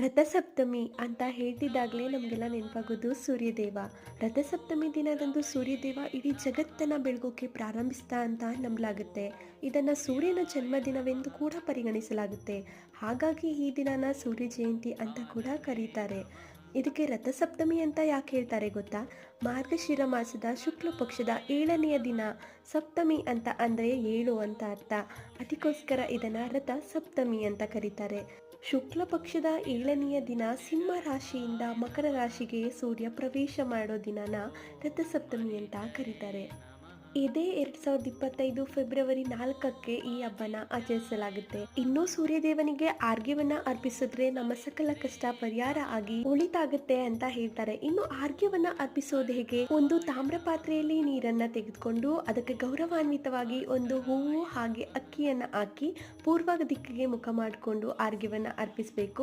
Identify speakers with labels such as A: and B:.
A: ರಥಸಪ್ತಮಿ ಅಂತ ಹೇಳ್ತಿದ್ದಾಗಲೇ ನಮಗೆಲ್ಲ ನೆನಪಾಗೋದು ಸೂರ್ಯದೇವ. ರಥಸಪ್ತಮಿ ದಿನದಂದು ಸೂರ್ಯದೇವ ಇಡೀ ಜಗತ್ತನ್ನು ಬೆಳಗೋಕೆ ಪ್ರಾರಂಭಿಸ್ತಾ ಅಂತ ನಂಬಲಾಗುತ್ತೆ. ಇದನ್ನು ಸೂರ್ಯನ ಜನ್ಮದಿನವೆಂದು ಕೂಡ ಪರಿಗಣಿಸಲಾಗುತ್ತೆ. ಹಾಗಾಗಿ ಈ ದಿನನ ಸೂರ್ಯ ಜಯಂತಿ ಅಂತ ಕೂಡ ಕರೀತಾರೆ. ಇದಕ್ಕೆ ರಥಸಪ್ತಮಿ ಅಂತ ಯಾಕೆ ಹೇಳ್ತಾರೆ ಗೊತ್ತಾ? ಮಾರ್ಗಶಿರ ಮಾಸದ ಶುಕ್ಲ ಪಕ್ಷದ ಏಳನೆಯ ದಿನ ಸಪ್ತಮಿ ಅಂತ ಅಂದರೆ ಏಳು ಅಂತ ಅರ್ಥ. ಅದಕ್ಕೋಸ್ಕರ ಇದನ್ನು ರಥ ಸಪ್ತಮಿ ಅಂತ ಕರೀತಾರೆ. ಶುಕ್ಲ ಪಕ್ಷದ ಏಳನೆಯ ದಿನ ಸಿಂಹ ರಾಶಿಯಿಂದ ಮಕರ ರಾಶಿಗೆ ಸೂರ್ಯ ಪ್ರವೇಶ ಮಾಡೋ ದಿನನ ರಥಸಪ್ತಮಿ ಅಂತ ಕರೀತಾರೆ. ಇದೇ ಎರಡ್ ಸಾವಿರದ ಇಪ್ಪತ್ತೈದು ಫೆಬ್ರವರಿ ನಾಲ್ಕಕ್ಕೆ ಈ ಹಬ್ಬನ ಆಚರಿಸಲಾಗುತ್ತೆ. ಇನ್ನು ಸೂರ್ಯದೇವನಿಗೆ ಆರ್ಗ್ಯವನ್ನ ಅರ್ಪಿಸಿದ್ರೆ ನಮ್ಮ ಸಕಲ ಕಷ್ಟ ಪರಿಹಾರ ಆಗಿ ಉಳಿತಾಗುತ್ತೆ ಅಂತ ಹೇಳ್ತಾರೆ. ಇನ್ನು ಆರ್ಗ್ಯವನ್ನ ಅರ್ಪಿಸೋದು ಹೇಗೆ? ಒಂದು ತಾಮ್ರ ಪಾತ್ರೆಯಲ್ಲಿ ನೀರನ್ನ ತೆಗೆದುಕೊಂಡು ಅದಕ್ಕೆ ಗೌರವಾನ್ವಿತವಾಗಿ ಒಂದು ಹೂವು ಹಾಗೆ ಅಕ್ಕಿಯನ್ನ ಹಾಕಿ ಪೂರ್ವ ದಿಕ್ಕಿಗೆ ಮುಖ ಮಾಡಿಕೊಂಡು ಆರ್ಗ್ಯವನ್ನ ಅರ್ಪಿಸಬೇಕು.